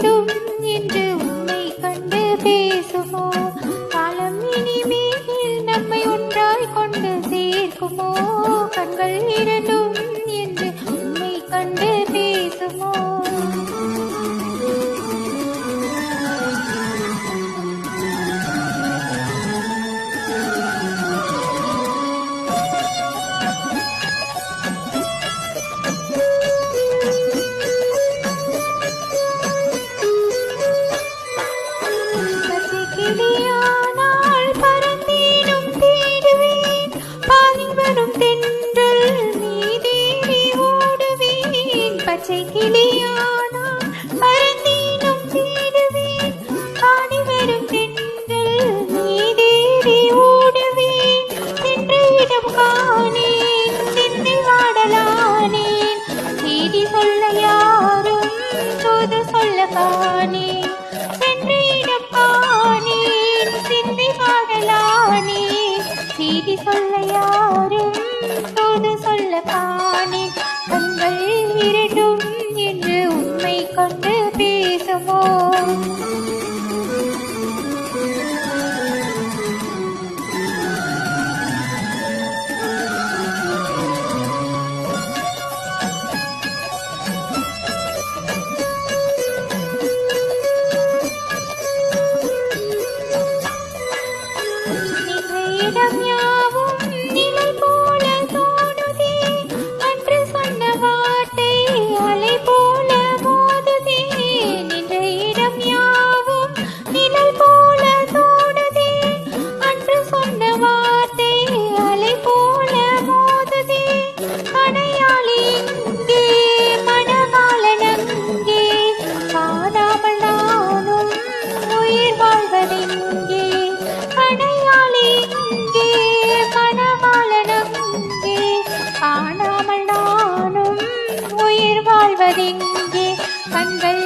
வேண்டும் என்று உன்னை கண்டு பேசுவோம் காலம் இனிமேல் நம்மை ஒன்றாய் கொண்டு சேர்க்குமோ? கண்கள் இரண்டும் என்று உன்னை கண்டு பச்சை கிளியானா பரந்தீனும் தேடுவேன். ஆடி வரும் பெண்கள் நீ தேடி ஓடுவேன். சென்ற இடம் காணேன் சென்னை வாடலானேன் செய்தி சொல்ல யாரும் தூது சொல்ல காணேன். சொல்ல யாரும் உயிர் வாழ்வதெங்கே படையாளி காணாமல் நானும் உயிர் வாழ்வதெங்கே? கண்கள்